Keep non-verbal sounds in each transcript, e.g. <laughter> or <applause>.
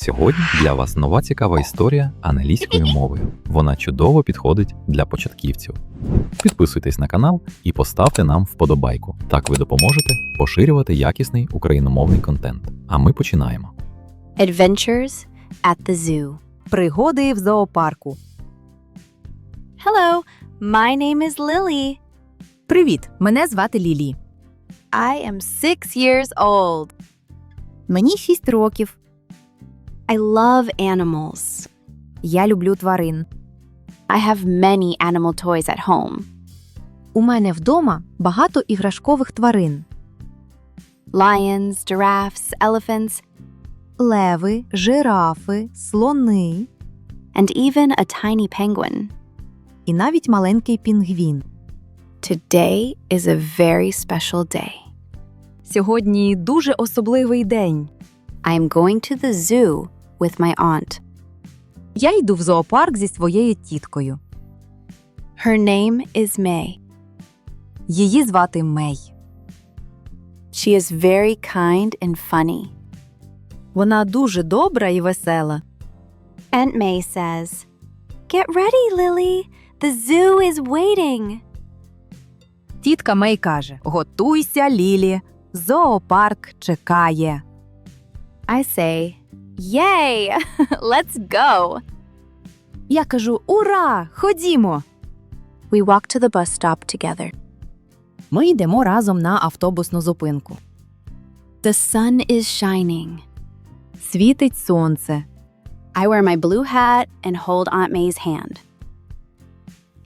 Сьогодні для вас нова цікава історія англійською мовою. Вона чудово підходить для початківців. Підписуйтесь на канал і поставте нам вподобайку. Так ви допоможете поширювати якісний україномовний контент. А ми починаємо. Adventures at the Zoo. Пригоди в зоопарку. Hello, my name is Lily. Привіт! Мене звати Лілі. I am six years old. Мені 6 років. I love animals. Я люблю тварин. I have many animal toys at home У мене вдома багато іграшкових тварин: lions, giraffes, elephants, леви, жирафи, слони and even a tiny penguin. і навіть маленький пінгвін. Today is a very special day. Сьогодні дуже особливий день. I am going to the zoo with my aunt. Я йду в зоопарк зі своєю тіткою. Her name is May. Її звати Мей. She is very kind and funny. Вона дуже добра і весела. Aunt May says, Get ready, Lily. The zoo is waiting. Тітка Мей каже: Готуйся, Лілі. Зоопарк чекає. I say, Yay! <laughs> Let's go! Я кажу: Ура! Ходімо! We walk to the bus stop together. Ми йдемо разом на автобусну зупинку. The sun is shining. Світить сонце. I wear my blue hat and hold Aunt May's hand.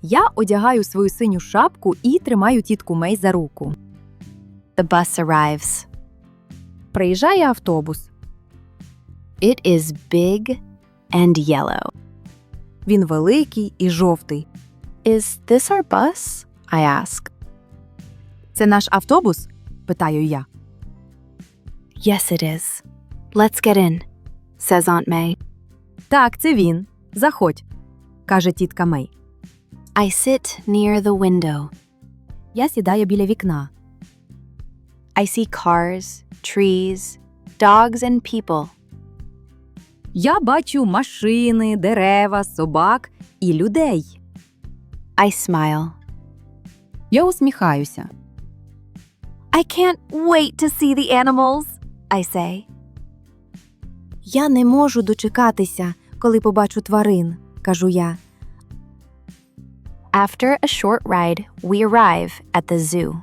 Я одягаю свою синю шапку і тримаю тітку Мей за руку. The bus arrives. Приїжджає автобус. It is big and yellow. Він великий і жовтий. Is this our bus? I ask. Це наш автобус? питаю я. Yes, it is. Let's get in, says Aunt May. Так, це він. Заходь, каже тітка Мей. I sit near the window. Я сідаю біля вікна. I see cars, trees, dogs, and people. Я бачу машини, дерева, собак і людей. I smile. Я усміхаюся. I can't wait to see the animals, I say. Я не можу дочекатися, коли побачу тварин, кажу я. After a short ride, we arrive at the zoo.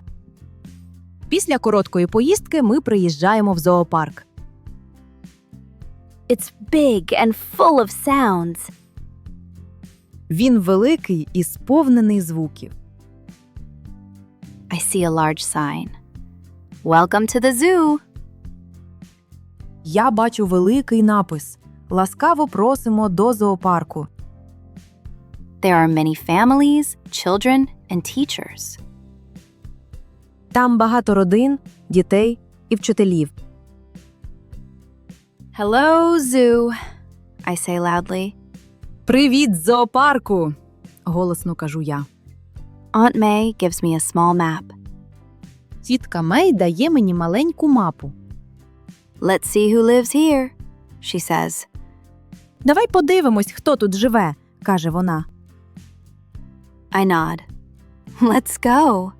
Після короткої поїздки ми приїжджаємо в зоопарк. It's big and full of sounds. Він великий і сповнений звуків. I see a large sign. Welcome to the zoo. Я бачу великий напис. Ласкаво просимо до зоопарку. There are many families, children, and teachers. Там багато родин, дітей і вчителів. Hello, zoo, I say loudly. Привіт, з зоопарку! голосно кажу я. Aunt May gives me a small map. Тітка Мей дає мені маленьку мапу. Let's see who lives here, she says. Давай подивимось, хто тут живе, каже вона. I nod. Let's go.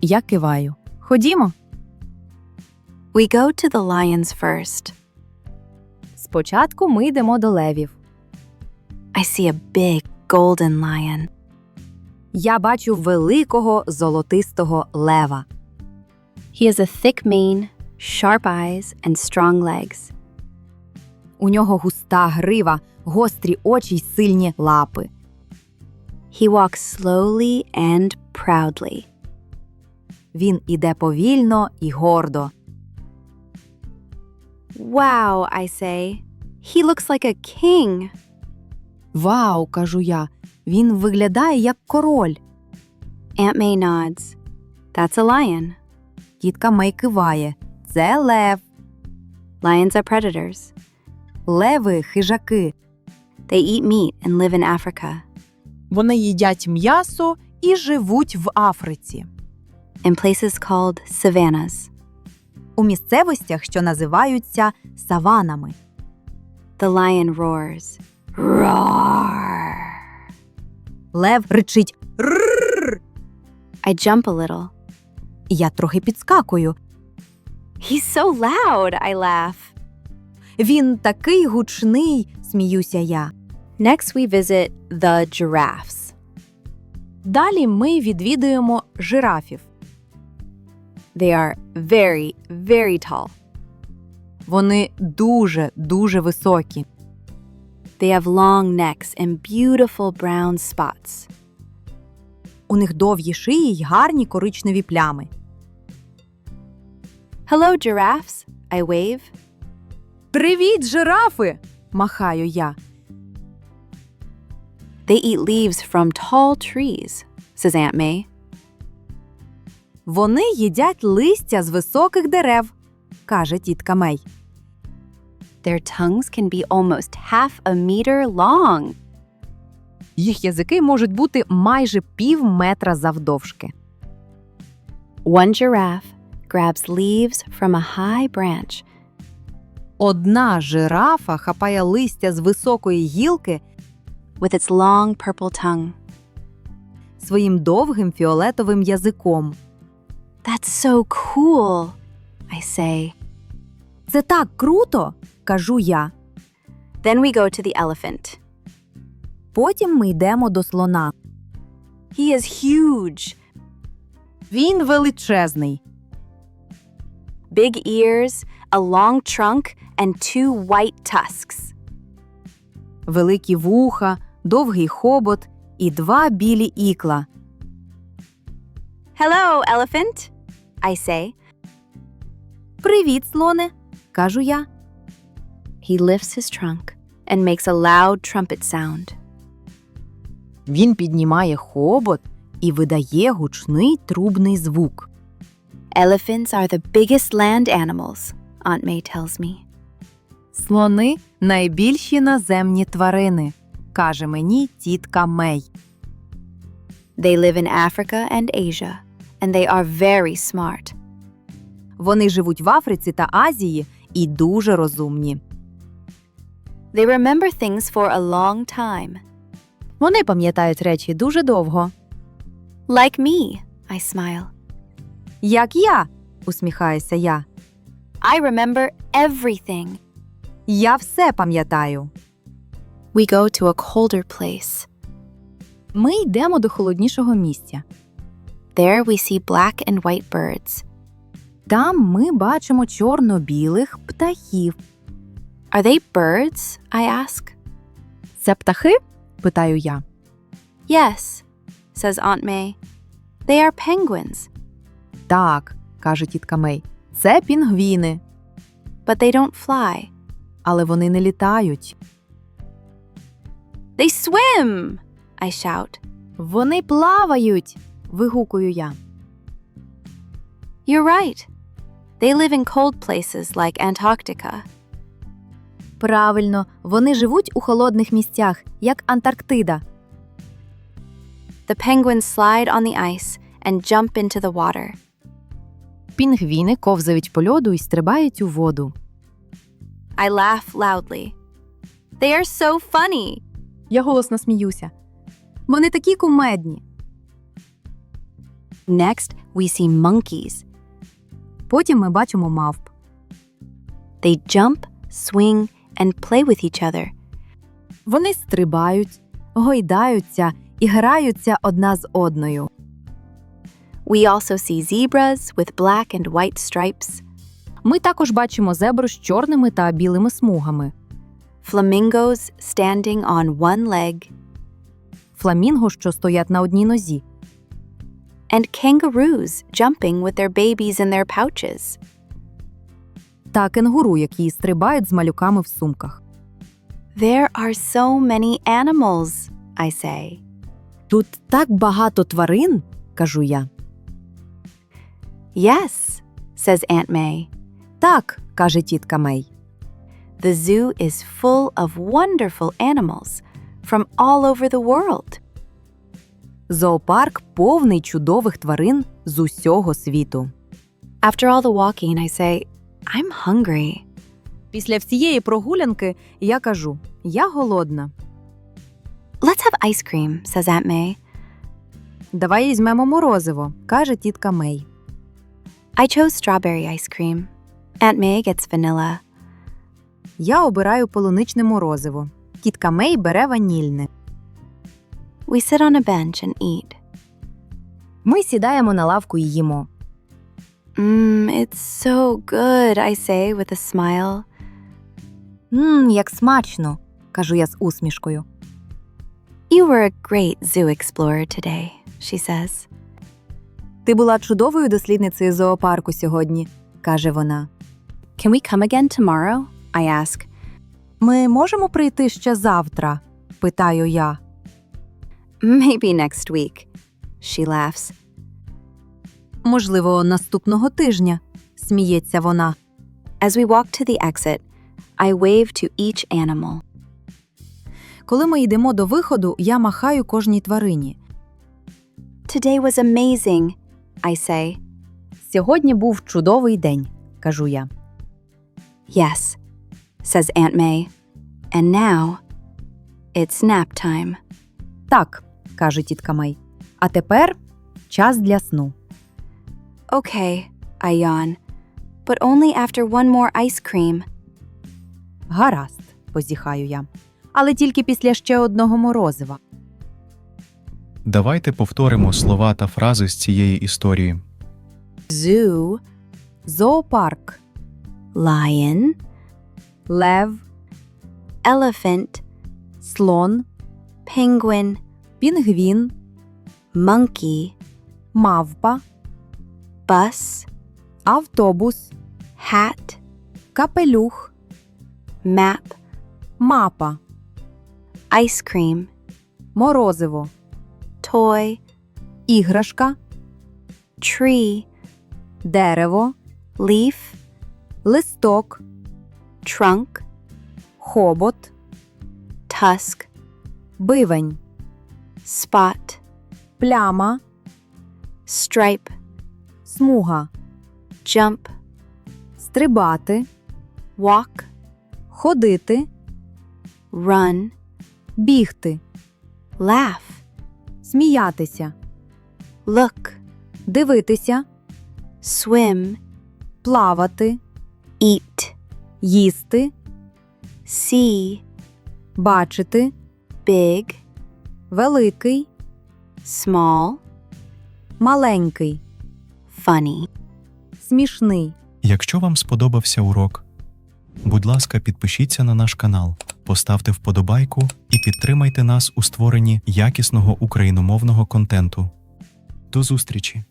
Я киваю. Ходімо. We go to the lions first. Спочатку ми йдемо до левів. I see a big golden lion. Я бачу великого золотистого лева. He has a thick mane, sharp eyes, and strong legs. У нього густа грива, гострі очі й сильні лапи. He walks slowly and proudly. Він іде повільно і гордо. Wow, I say. He looks like a king. Вау, кажу я. Він виглядає як король. Aunt May nods. That's a lion. Тітка Мей киває. Це лев. Lions are predators. Леви хижаки. They eat meat and live in Africa. Вони їдять м'ясо і живуть в Африці. in places called savannas. У місцевостях, що називаються саванами. The lion roars. Roar. Лев ричить. I jump a little. Я трохи підскакую. He's so loud, I laugh. Він такий гучний, сміюся я. Next, we visit the giraffes. Далі ми відвідуємо жирафів. They are very, very tall. Вони дуже дуже високі. They have long necks and beautiful brown spots. У них довгі шиї й гарні коричневі плями. Hello, giraffes, I wave. Привіт, жирафи! махаю я. They eat leaves from tall trees, says Aunt May. Вони їдять листя з високих дерев, каже тітка Мей. Their tongues can be almost half a meter long. Їх язики можуть бути майже пів метра завдовжки. One giraffe grabs leaves from a high branch Одна жирафа хапає листя з високої гілки with its long purple tongue. своїм довгим фіолетовим язиком. That's so cool, I say. Це так круто, кажу я. Then we go to the elephant. Потім ми йдемо до слона. He is huge, Він величезний, big ears, a long trunk, and two white tusks. великі вуха, довгий хобот і два білі ікла. Hello, elephant, I say. Привіт, слоне, кажу я. He lifts his trunk and makes a loud trumpet sound. Він піднімає хобот і видає гучний трубний звук. Elephants are the biggest land animals, Aunt May tells me. Слони найбільші наземні тварини, каже мені тітка Мей. They live in Africa and Asia, and they are very smart. Вони живуть в Африці та Азії і дуже розумні. They remember things for a long time. Вони пам'ятають речі дуже довго. Like me, I smile. Як я, усміхаюся я. I remember everything. Я все пам'ятаю. We go to a colder place. Ми йдемо до холоднішого місця. There we see black and white birds. Там ми бачимо чорно-білих птахів. Are they birds? I ask. Це птахи? питаю я. Yes, says Aunt May. They are penguins, Так, каже тітка Мей. Це пінгвіни, but they don't fly. але вони не літають. They swim, I shout. Вони плавають. Вигукую я. You're right. They live in cold places like Antarctica. Правильно, вони живуть у холодних місцях, як Антарктида. The penguins slide on the ice and jump into the water. Пінгвіни ковзають по льоду і стрибають у воду. I laugh loudly. They are so funny. Я голосно сміюся. Вони такі кумедні. Next, we see monkeys. Потім ми бачимо мавп. They jump, swing, and play with each other. Вони стрибають, гойдаються і граються одна з одною. We also see zebras with black and white stripes, Ми також бачимо зебру з чорними та білими смугами, flamingos standing on one leg, фламінго, що стоять на одній нозі, and kangaroos jumping with their babies in their pouches. та кенгуру, які стрибають з малюками в сумках. There are so many animals, I say. Тут так багато тварин, кажу я. Yes, says Aunt May. Так, каже тітка Мей. The zoo is full of wonderful animals from all over the world. Зоопарк повний чудових тварин з усього світу. After all the walking, I say, I'm hungry. Після всієї прогулянки я кажу: я голодна. Let's have ice cream, says Aunt May. Давай візьмемо морозиво, каже тітка Мей. I chose strawberry ice cream. Aunt May gets vanilla. Я обираю полуничне морозиво. Тітка Мей бере ванільне. We sit on a bench and eat. Ми сідаємо на лавку і їмо. Mmm, it's so good, I say with a smile. Мм, як смачно, кажу я з усмішкою. You were a great zoo explorer today, she says. Ти була чудовою дослідницею зоопарку сьогодні, каже вона. Can we come again tomorrow? I ask. Ми можемо прийти ще завтра? питаю я. Maybe next week. She laughs. Можливо, наступного тижня, сміється вона. As we walk to the exit, I wave to each animal. Коли ми йдемо до виходу, я махаю кожній тварині. Today was amazing, I say. Сьогодні був чудовий день, кажу я. Yes, says Aunt May. And now, it's nap time. Так, каже тітка Май. А тепер час для сну. Okay, I yawn. But only after one more ice cream. Гаразд, позіхаю я. Але тільки після ще одного морозива. Давайте повторимо слова та фрази з цієї історії. Zoo, зоопарк, Lion, лев, elephant, слон, penguin, пінгвін, monkey, мавпа, bus, автобус, hat, капелюх, map, мапа, ice морозиво, toy, іграшка, tree, дерево, leaf, листок, trunk, хобот, tusk, бивень, spot, пляма, stripe, смуга, jump, стрибати, walk, ходити, run, бігти, laugh, сміятися, look, дивитися, swim, плавати, eat, їсти, see, бачити, big, великий, small, маленький, funny. смішний. Якщо вам сподобався урок, будь ласка, підпишіться на наш канал, поставте вподобайку і підтримайте нас у створенні якісного україномовного контенту. До зустрічі!